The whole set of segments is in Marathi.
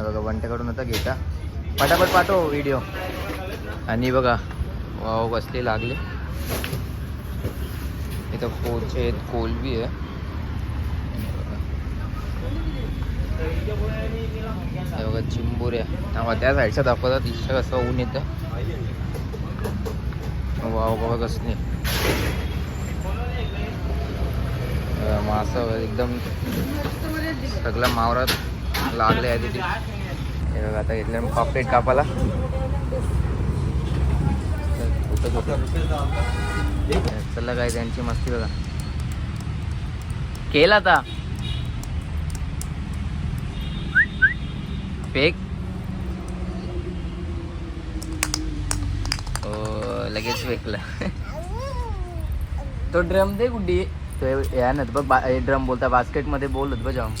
हे बघा बंट्याकडून आता घेता. पटापट पाठव व्हिडिओ आणि बघा वाव बसले लागले. इथं कोच आहेत कोलबी आहे. बघा चिंबोऱ्या हा त्या साईडच्या दाखवतात इच्छा कसं ऊन येतं. वाव बघा कसले. अं, एकदम सगळं मावरात. लागले आहे तिथे. हे बघा आता घेतलं पापलेट कापाला चला काय त्यांची मस्ती बघा. केला आता. पेक ओ हो, लगेच फेकला. तो ड्रम दे गुड्डी. तो या ना बघ ड्रम बोलता बास्केटमध्ये बोलत बघ जाऊन.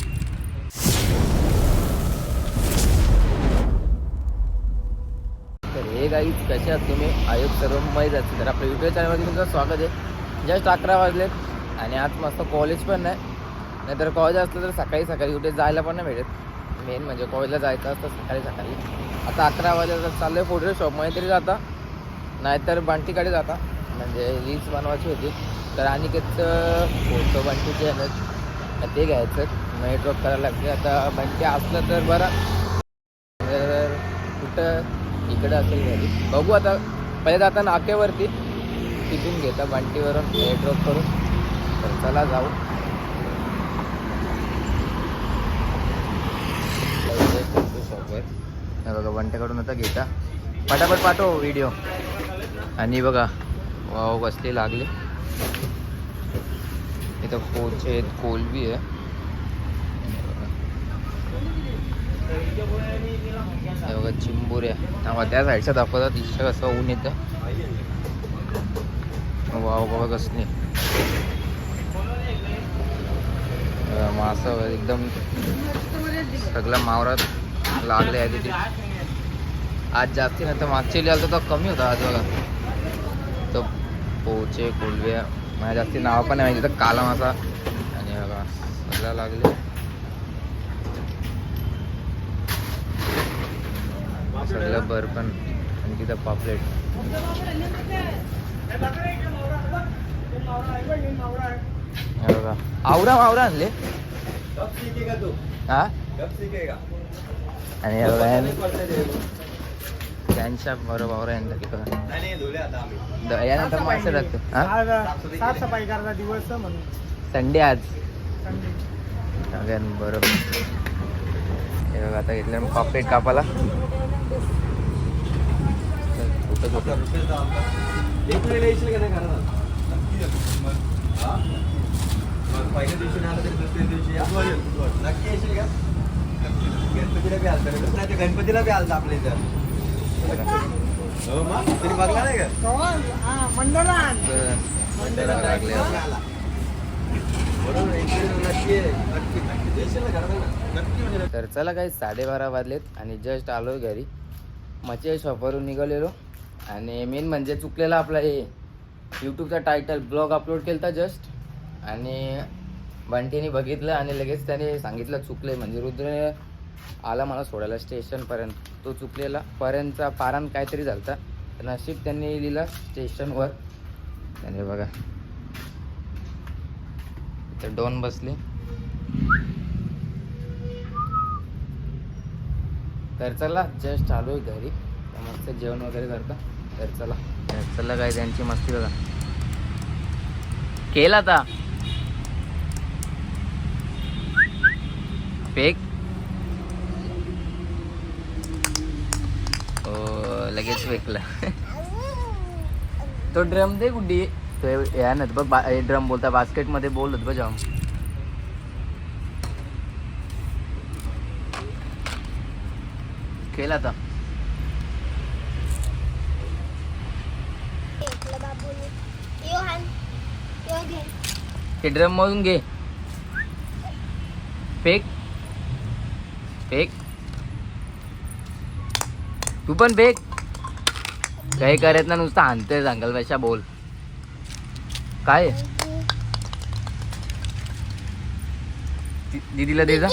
हे गाईज कसे आहात तुम्ही? आयोग सर्व माहीत असतील तर आपल्या युट्यूब चॅनलमध्ये तुमचं स्वागत आहे. जस्ट अकरा वाजलेत आणि आज मस्त कॉलेज पण नाही नाहीतर कॉलेज असलं तर सकाळी सकाळी कुठे जायला पण नाही भेटत. मेन म्हणजे कॉलेजला जायचं असतं सकाळी सकाळी. आता अकरा वाजता चाललं आहे फोटो शॉपमध्ये तरी जाता नाहीतर बंटीकडे जाता. म्हणजे रील्स बनवायची होती. तर अनिकेतचं फोटो बंटीचे आहेत ते घ्यायचं. म्हणजे ड्रॉप करायला लागते आता बंटी असलं तर बरं. तर कुठं इकडे असेल घरी बघू आता. पहिले जाता नाक्यावरती तिथून घेता. बंटीवरून ड्रॉप करून. तर चला जाऊ. शॉपवर बघा बंट्याकडून आता घेता. पटापट पाठव व्हिडिओ आणि बघा वाव कसले लागले. इथं कोच आहेत कोलबी आहे. हे बघा चिंबोऱ्या. हा त्या साईडच्या दाखवतात इच्छा कसं ऊन येतं. वाव बघा कसं नाही मासा एकदम सगळ्या मावरात लागले आहे तिथे आज जास्ती नाही तर मागच्या लिहाल तर कमी होता आज बघा. तर पोचे कोलव्या माझ्या जास्ती नावं पण नाही माहिती तर काला मासा. आणि बघा सगळ्या लागले. सगळं बर पण आणि तिथं पापलेट. बघा. आवरा मावरा आणले. हा? आणि त्यांच्या बरोबर आवरा यांना तिकडं यानंतर मासे लागते. साफसफाई करता दिवस म्हणून. संडे आज. बरोबर हे बघा आता घेतलं पापलेट कापाला. नक्की गणपतीला बी आलता आलता आपल्या इथं हो बघला नाही का म्हणजे तर चला काही साडेबारा वाजलेत आणि जस्ट आलो घरी. मचे शॉपवरून निघालेलो. आणि मेन म्हणजे चुकलेला आपला हे यूट्यूबचा टायटल ब्लॉग अपलोड केला होता जस्ट आणि बंटीने बघितलं आणि लगेच त्याने सांगितलं चुकले म्हणजे रुद्र आला मला सोडायला स्टेशनपर्यंत तो चुकलेला. पर्यंतचा पारान काहीतरी झालता. तर नशीब त्यांनी लिहिलं स्टेशनवर त्याने बघा. तर डोन बसली. तर चला जस्ट आलो घरी. मस्त जेवण वगैरे करता. तर चला. तर चला काय त्यांची मस्ती बघा. केला आता. पेक ओ हो, लगेच फेकला. तो ड्रम दे गुड्डी तो या ना बघ ड्रम बोलता बास्केटमध्ये बोलत बघ जाऊन. केला आता. ते ड्रम मधून घे. फेक. फेक. तू पण फेक. काही करत ना नुसतं आणतोय सांगाल पेक्षा बोल. काय? दीदीला दे जा.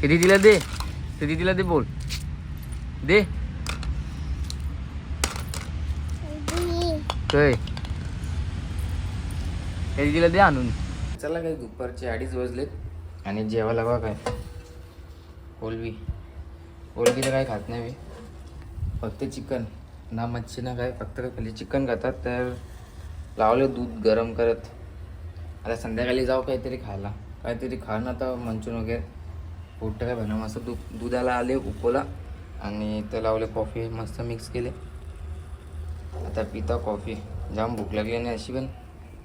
दीदीला दे. दीदीला दे बोल. दे. काय. त्या दे आणून. चला काय दुपारचे अडीच वाजलेत आणि जेवायला बघा काय. ओलवी. ओलवी तर काय खात नाही मी. फक्त चिकन. ना मच्छी ना काय. फक्त काय खाली चिकन खातात. तर लावलं दूध गरम करत. आता संध्याकाळी जाऊ काहीतरी खायला. काहीतरी खाणं आता मंचून वगैरे. पोट काय बनव? असं दूध दुधाला आले उकोला आणि ते लावले कॉफी मस्त मिक्स केले. आता पिता कॉफी जाम भूक लागली आणि अशी पण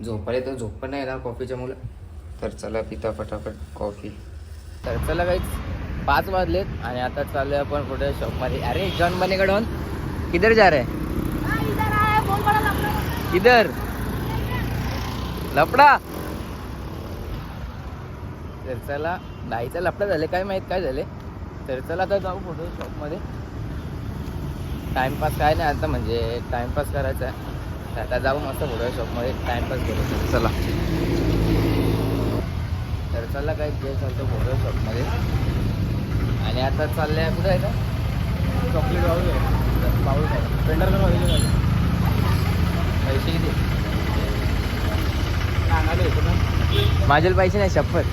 झोपायला तर झोप पण नाही येणार कॉफीच्या मुलं तर चला पिता फटाफट कॉफी तर चला काहीच पाच वाजलेत आणि आता चाललोय आपण कुठे शॉपमध्ये अरे जॉन बनेकडून किधर जा रे किधर? लपडा तर चला दाईचा लपडा झाले काय माहीत काय झाले? तर चला आता जाऊ फोटो शॉपमध्ये टाइमपास काय नाही आता म्हणजे टाइमपास करायचा आहे. आता जाऊ मस्त फोटो शॉपमध्ये टाइमपास करू. चला. तर चला काय जे चालतो फोटो शॉपमध्ये आणि आता चाललंय कुठं आहे का चॉकलेट पाऊल पाऊल पेंडर पैसे किती? आणाले येतो ना. माझे पैसे नाही शपथ.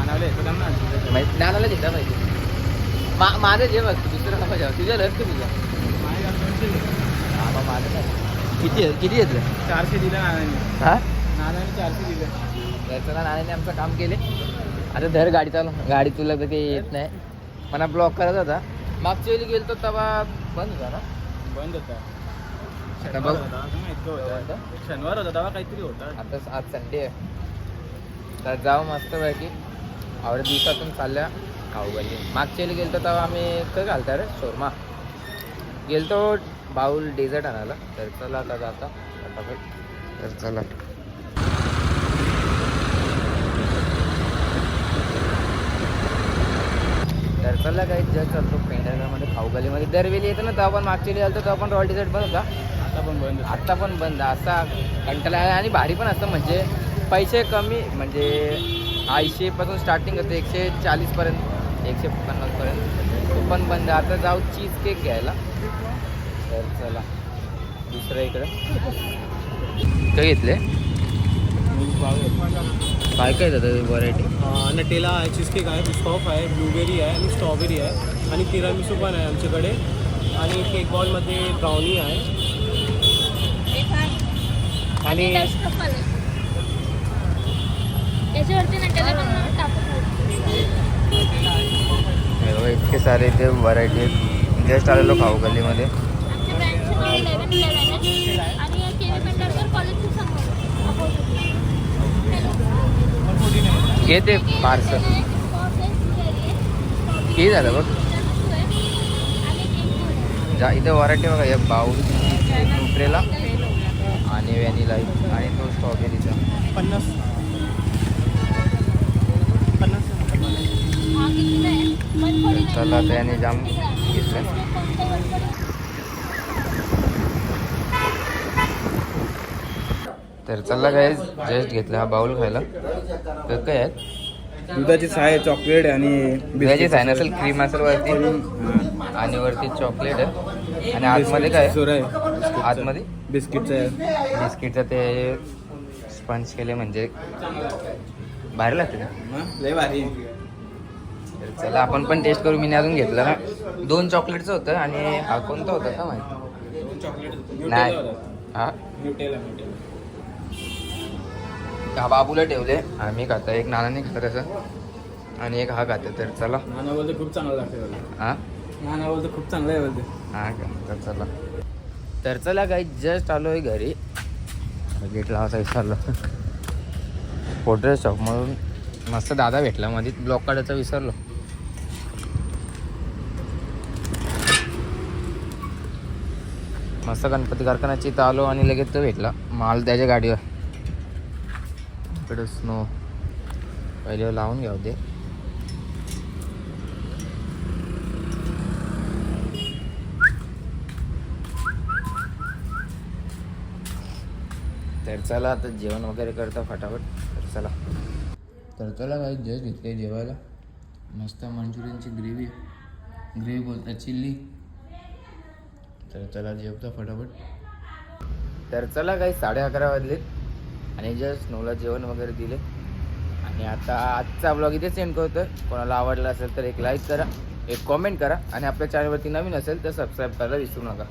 आणाले येतो ना. नानाला दिला पाहिजे मा माझं जे बघ दुसरं नको जाऊ. तुझ्या लस तुझा मग माझं काय किती किती घेतलं? चारशे दिलं नानाने. हा? नानाने चारशे दिले. तर चला नानाने आमचं काम केले. आता धर गाडी चालू गाडी तुला तर काही येत नाही. मला ब्लॉक करत होता. मागच्या वेळी गेलतो तेव्हा बंद होता ना? बंद होता. आता बघ. होता शनिवार होता तेव्हा काहीतरी होता. आता आज संडे आहे. तर जाऊ मस्त पैकी. आवडे दिवसातून चालल्या. खाऊ गल्ली मागच्या गेलतो तेव्हा आम्ही काय घालता रे शोरमा. गेलतो बाऊल डेझर्ट आणायला. तर चला आता जाता फटाफट. तर चला. तर चला काही जग चालतो पेंढरगावमध्ये खाऊ गलीमध्ये दरवेळी येतो ना तेव्हा पण मागच्या वेळी आलतो तेव्हा पण रॉयल डेझर्ट पण होता आता पण बंद आत्ता पण बंद. असा कंटाळा आहे आणि भारी पण असतं. म्हणजे पैसे कमी म्हणजे ऐंशीपासून स्टार्टिंग होतं एकशे चाळीसपर्यंत एकशे पन्नासपर्यंत तो पण बंद आता जाऊ चीज केक घ्यायला. तर चला दुसरं इकडं. काय घेतले? काय काय जातं व्हरायटी नटेला आहे चीजकेक आहे स्टॉफ आहे ब्लूबेरी आहे आणि स्ट्रॉबेरी आहे. आणि तिरामिसू पण आहे आमच्याकडे. आणि केक बॉलमध्ये ब्राउनी आहे. आणि त्याच्यावरती नटेला पण इतके सारे इथे व्हरायटी आहेत. जस्ट आलेलो खाऊ गल्लीमध्ये. येते घे पार्सल किती झालं बघ? जा इथे व्हरायटी बघा. एक बाऊल न्यूट्रेला आणि व्हॅनिला आणि तो स्ट्रॉबेरीचा पन्नास. चला त्याने जाम घेतलं. तर चला काय जस्ट घेतला हा बाऊल खायला. तर काय आहेत दुधाची साय चॉकलेट आणि दुधाची साईन असेल क्रीम असेल वरती. आणि वरती चॉकलेट आहे. आणि आतमध्ये काय आहे? आतमध्ये? बिस्किटचं आहे. बिस्किटचं ते स्पंज केले म्हणजे भारी लागते ना लय भारी चला आपण पण टेस्ट करू. मी अजून घेतलं ना. दोन चॉकलेटचं होतं आणि हा कोणता होता का माहिती? चॉकलेट नाही. हा? हा बाबूला ठेवले. आम्ही खाता. एक नानाने खाता त्याचं आणि एक हा खाता तर चला. नाना बोलते खूप चांगलं लागते हा? नाना बोलते खूप चांगलं आहे बोलते हा का? तर चला. तर चला काही जस्ट आलो आहे घरी. गेट लावायचा विसरलो फोटो शॉपमधून मस्त दादा भेटला मध्ये ब्लॉक काढायचा विसरलो. मस्त गणपती कारखान्याची इथं आलो आणि लगेच तो भेटला. माल त्याच्या गाडीवर. इकडं स्नो पहिले लावून घ्या ते तर चला आता जेवण वगैरे करता फटाफट. तर चला. तर चला काही जस्ट घेतले जेवायला. मस्त मंचुरियनची ग्रेव्ही. ग्रेव्ही बोलतात चिल्ली. तर चला जेवतो फटाफट. तर चला काही साडे अकरा वाजलेत आणि जस्ट नऊला जेवण वगैरे दिले. आणि आता आजचा ब्लॉग इथे सेंड करतो कोणाला आवडला असेल तर एक लाईक करा एक कॉमेंट करा. आणि आपल्या चॅनलवरती नवीन असेल तर सबस्क्राईब करायला विसरू नका.